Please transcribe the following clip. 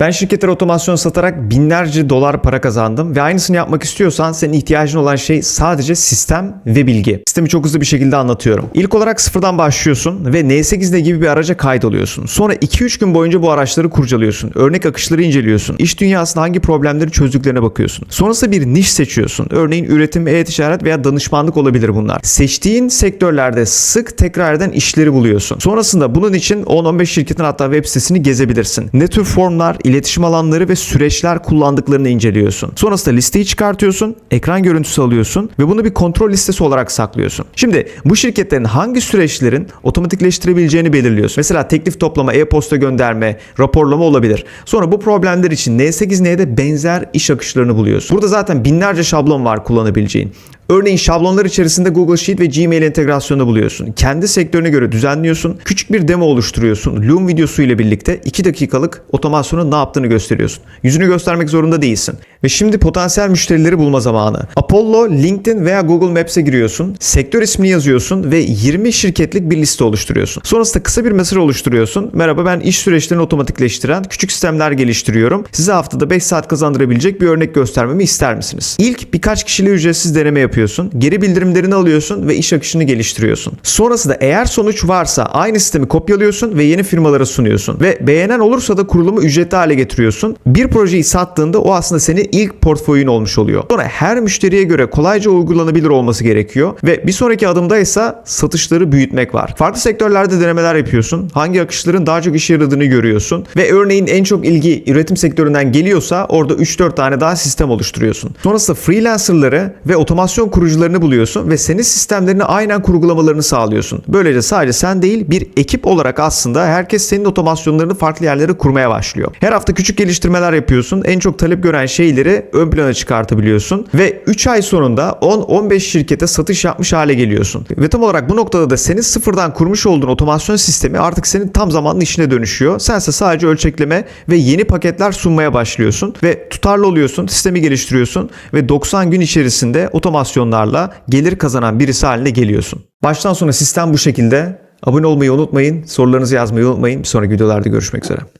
Ben şirketlere otomasyon satarak binlerce dolar para kazandım ve aynısını yapmak istiyorsan senin ihtiyacın olan şey sadece sistem ve bilgi. Sistemi çok hızlı bir şekilde anlatıyorum. İlk olarak sıfırdan başlıyorsun ve N8N gibi bir araca kaydoluyorsun. Sonra 2-3 gün boyunca bu araçları kurcalıyorsun. Örnek akışları inceliyorsun. İş dünyasında hangi problemleri çözdüklerine bakıyorsun. Sonrasında bir niş seçiyorsun. Örneğin üretim, e-ticaret veya danışmanlık olabilir bunlar. Seçtiğin sektörlerde sık tekrar eden işleri buluyorsun. Sonrasında bunun için 10-15 şirketin hatta web sitesini gezebilirsin. Ne tür formlar, iletişim alanları ve süreçler kullandıklarını inceliyorsun. Sonrasında listeyi çıkartıyorsun, ekran görüntüsü alıyorsun ve bunu bir kontrol listesi olarak saklıyorsun. Şimdi bu şirketlerin hangi süreçlerin otomatikleştirebileceğini belirliyorsun. Mesela teklif toplama, e-posta gönderme, raporlama olabilir. Sonra bu problemler için N8N'de benzer iş akışlarını buluyorsun. Burada zaten binlerce şablon var kullanabileceğin. Örneğin şablonlar içerisinde Google Sheet ve Gmail entegrasyonu buluyorsun. Kendi sektörüne göre düzenliyorsun. Küçük bir demo oluşturuyorsun. Loom videosu ile birlikte 2 dakikalık otomasyonun ne yaptığını gösteriyorsun. Yüzünü göstermek zorunda değilsin. Ve şimdi potansiyel müşterileri bulma zamanı. Apollo, LinkedIn veya Google Maps'e giriyorsun. Sektör ismini yazıyorsun ve 20 şirketlik bir liste oluşturuyorsun. Sonrasında kısa bir mesaj oluşturuyorsun. Merhaba ben iş süreçlerini otomatikleştiren küçük sistemler geliştiriyorum. Size haftada 5 saat kazandırabilecek bir örnek göstermemi ister misiniz? İlk birkaç kişiyle ücretsiz deneme yapıyorsun. Geri bildirimlerini alıyorsun ve iş akışını geliştiriyorsun. Sonrasında eğer sonuç varsa aynı sistemi kopyalıyorsun ve yeni firmalara sunuyorsun. Ve beğenen olursa da kurulumu ücretli hale getiriyorsun. Bir projeyi sattığında o aslında senin ilk portföyün olmuş oluyor. Sonra her müşteriye göre kolayca uygulanabilir olması gerekiyor. Ve bir sonraki adımda ise satışları büyütmek var. Farklı sektörlerde denemeler yapıyorsun. Hangi akışların daha çok işe yaradığını görüyorsun. Ve örneğin en çok ilgi üretim sektöründen geliyorsa orada 3-4 tane daha sistem oluşturuyorsun. Sonrasında freelancerları ve otomasyon kurucularını buluyorsun ve senin sistemlerini aynen kurgulamalarını sağlıyorsun. Böylece sadece sen değil bir ekip olarak aslında herkes senin otomasyonlarını farklı yerlere kurmaya başlıyor. Her hafta küçük geliştirmeler yapıyorsun. En çok talep gören şeyleri ön plana çıkartabiliyorsun ve 3 ay sonunda 10-15 şirkete satış yapmış hale geliyorsun. Ve tam olarak bu noktada da senin sıfırdan kurmuş olduğun otomasyon sistemi artık senin tam zamanlı işine dönüşüyor. Sense sadece ölçekleme ve yeni paketler sunmaya başlıyorsun ve tutarlı oluyorsun, sistemi geliştiriyorsun ve 90 gün içerisinde otomasyonlarla gelir kazanan birisi haline geliyorsun. Baştan sona sistem bu şekilde. Abone olmayı unutmayın. Sorularınızı yazmayı unutmayın. Bir sonraki videolarda görüşmek üzere.